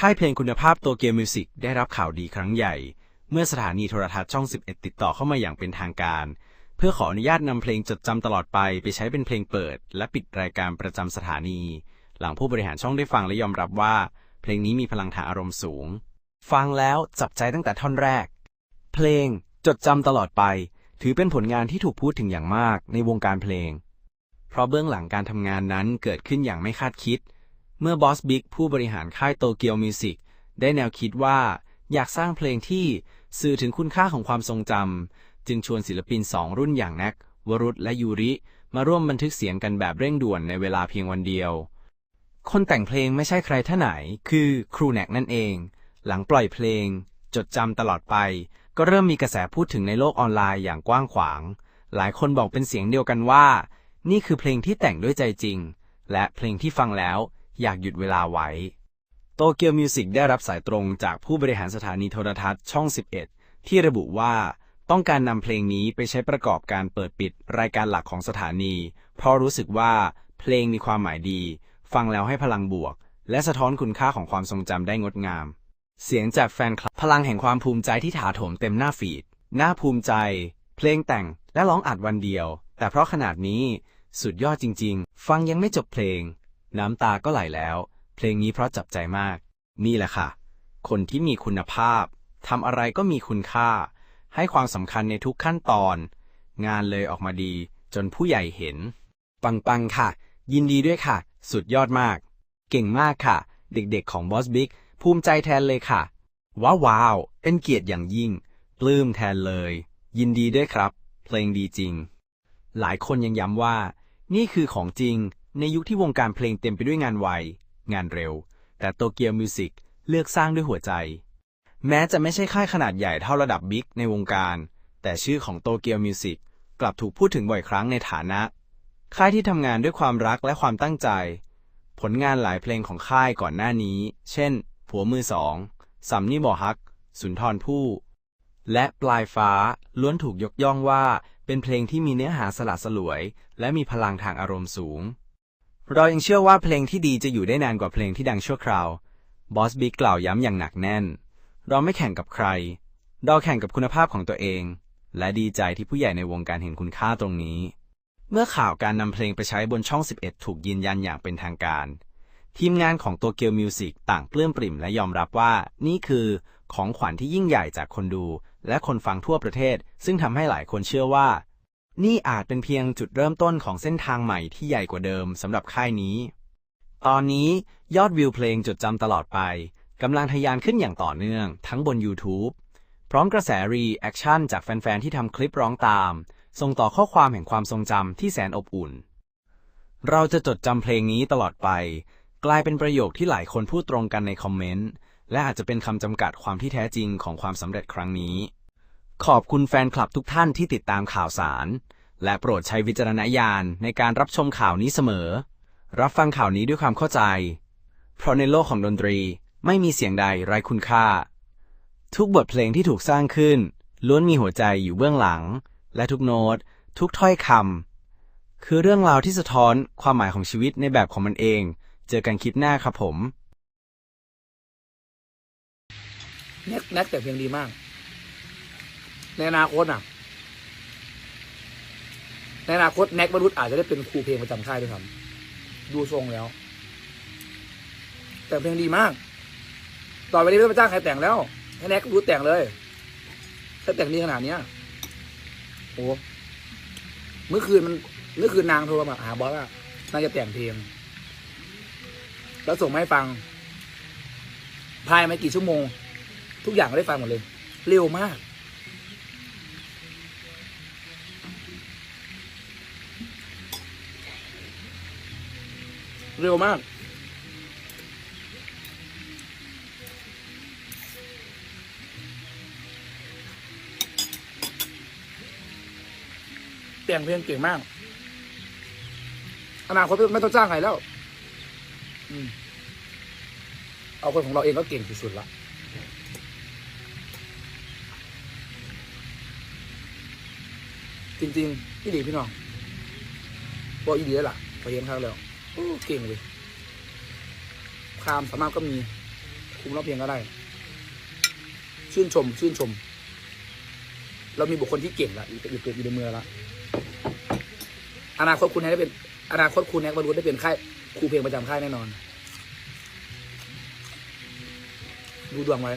ค่ายเพลงคุณภาพโตเกียวมิวสิกได้รับข่าวดีครั้งใหญ่ เมื่อสถานีโทรทัศน์ช่อง 11 ติดต่อเข้ามาอย่างเป็นทางการ เพื่อขออนุญาตนำเพลงจดจำตลอดไปไปใช้เป็นเพลงเปิด และปิดรายการประจำสถานี หลังผู้บริหารช่องได้ฟังและยอมรับว่า เพลงนี้มีพลังทางอารมณ์สูง ฟังแล้วจับใจตั้งแต่ท่อนแรก เพลงจดจำตลอดไป ถือเป็นผลงานที่ถูกพูดถึงอย่างมากในวงการเพลง เพราะเบื้องหลังการทำงานนั้นเกิดขึ้นอย่างไม่คาดคิด เมื่อบอสบิ๊กผู้บริหารค่ายโตเกียวมิวสิกได้แนวคิดว่าอยากสร้างเพลงที่สื่อถึงคุณค่าของความทรงจำ จึงชวนศิลปินสองรุ่นอย่างแน็กวรุษและยูริ มาร่วมบันทึกเสียงกันแบบเร่งด่วนในเวลาเพียงวันเดียว คนแต่งเพลงไม่ใช่ใครท่าไหน คือครูแน็กนั่นเอง หลังปล่อยเพลง จดจำตลอดไป ก็เริ่มมีกระแสพูดถึงในโลกออนไลน์อย่างกว้างขวาง หลายคนบอกเป็นเสียงเดียวกันว่า นี่คือเพลงที่แต่งด้วยใจจริง และเพลงที่ฟังแล้ว อยากหยุดเวลาไว้ โตเกียวมิวสิกได้รับสายตรงจากผู้บริหารสถานีโทรทัศน์ช่อง 11 ที่ระบุว่าต้องการนำเพลงนี้ไปใช้ประกอบการเปิดปิดรายการหลักของสถานี เพราะรู้สึกว่าเพลงมีความหมายดี ฟังแล้วให้พลังบวก และสะท้อนคุณค่าของความทรงจำได้งดงาม เสียงจากแฟนคลับพลังแห่งความภูมิใจที่ถาโถมเต็มหน้าฟีดน่าภูมิใจ เพลงแต่งและร้องอัดวันเดียว แต่เพราะขนาดนี้สุดยอดจริง ๆ ฟังยังไม่จบเพลง น้ำตาก็ไหลแล้ว เพลงนี้เพราะจับใจมาก นี่แหละค่ะ คนที่มีคุณภาพทำอะไรก็มีคุณค่า ให้ความสำคัญในทุกขั้นตอน งานเลยออกมาดี จนผู้ใหญ่เห็น ปังๆค่ะ ยินดีด้วยค่ะ สุดยอดมาก เก่งมากค่ะ เด็กๆของบอสบิ๊กภูมิใจแทนเลยค่ะ ว้าวว้าวเป็นเกียรติอย่างยิ่ง ปลื้มแทนเลย ยินดีด้วยครับ เพลงดีจริง หลายคนยังย้ำว่า นี่คือของจริง ในยุคที่วงการเพลงเต็มไปด้วยงานไว งานเร็ว แต่โตเกียวมิวสิกเลือกสร้างด้วยหัวใจ แม้จะไม่ใช่ค่ายขนาดใหญ่เท่าระดับบิ๊กในวงการ แต่ชื่อของโตเกียวมิวสิกกลับถูกพูดถึงบ่อยครั้งในฐานะ ค่ายที่ทำงานด้วยความรักและความตั้งใจ ผลงานหลายเพลงของค่ายก่อนหน้านี้ เช่น ผัวมือสองสัมนี่บ่อฮัก สุนทรภู่และปลายฟ้าล้วนถูกยกย่องว่า เป็นเพลงที่มีเนื้อหาสละสลวย และมีพลังทางอารมณ์สูง เรายังเชื่อว่าเพลงที่ดีจะอยู่ได้นานกว่าเพลงที่ดังชั่วคราว บอสบิ๊กกล่าวย้ำอย่างหนักแน่น เราไม่แข่งกับใคร เราแข่งกับคุณภาพของตัวเอง และดีใจที่ผู้ใหญ่ในวงการเห็นคุณค่าตรงนี้ เมื่อข่าวการนำเพลงไปใช้บนช่อง 11 ถูกยืนยันอย่างเป็นทางการ ทีมงานของโตเกียวมิวสิกต่างปลื้มปริ่มและยอมรับว่า นี่คือของขวัญที่ยิ่งใหญ่จากคนดู และคนฟังทั่วประเทศ ซึ่งทำให้หลายคนเชื่อว่า นี่อาจเป็นเพียงจุดเริ่มต้นของเส้นทางใหม่ที่ใหญ่กว่าเดิมสำหรับค่ายนี้ ตอนนี้ยอดวิวเพลงจดจำตลอดไปกำลังทะยานขึ้นอย่างต่อเนื่องทั้งบน YouTube พร้อมกระแสรีแอคชั่นจากแฟน ๆ ที่ทำคลิปร้องตาม ส่งต่อข้อความแห่งความทรงจำที่แสนอบอุ่น เราจะจดจำเพลงนี้ตลอดไป กลายเป็นประโยคที่หลายคนพูดตรงกันในคอมเมนต์ และอาจจะเป็นคำจำกัดความที่แท้จริงของความสำเร็จครั้งนี้ ขอบคุณแฟนคลับทุกท่านที่ติดตามข่าวสาร และโปรดใช้วิจารณญาณในการรับชมข่าวนี้เสมอ รับฟังข่าวนี้ด้วยความเข้าใจ เพราะในโลกของดนตรีไม่มีเสียงใดไร้คุณค่า ทุกบทเพลงที่ถูกสร้างขึ้น ล้วนมีหัวใจอยู่เบื้องหลัง และทุกโน้ต ทุกถ้อยคำคือเรื่องราวที่สะท้อนความหมายของชีวิตในแบบของมันเอง เจอกันคลิปหน้าครับผม แน็กแน็กแต่งเพลงดีมาก ในอนาคตอะ ในอนาคตแน็กวรุษอาจจะได้เป็นครูเพลงประจำค่ายด้วยครับดูทรงแล้ว แต่งเพลงดีมาก ต่อไปนี้ไม่ต้องไปจ้างใครแต่งแล้วให้แน็กวรุษแต่งเลยถ้าแต่งดีขนาดเนี้ยโอ้เมื่อคืนมันเมื่อคืนนางโทรมาหาบอสว่านางจะแต่งเพลง แล้วส่งมาให้ฟัง ภายไม่กี่ชั่วโมง ทุกอย่างก็ได้ฟังหมดเลย เร็วมาก เร็วมากแต่งเพลงเก่งมาก อนาคตไม่ต้องจ้างใครแล้วอืมเอาคนของเราเองก็เก่งที่สุดละจริงๆพี่ดีพี่น้องบอกอีดีแล้วล่ะพอเห็นครั้งแล้ว โอ้เก่งเลยความสามารถก็มี คุมร้องเพลงก็ได้ ชื่นชม ชื่นชม เรามีบุคคลที่เก่งละอยู่อยู่อยู่ในเมืองละอนาคตคุณแน็กได้เป็น อนาคตคุณแน็กบรรลุได้เป็นค่ายครูเพลงประจำค่ายแน่นอน ดูดวงไว้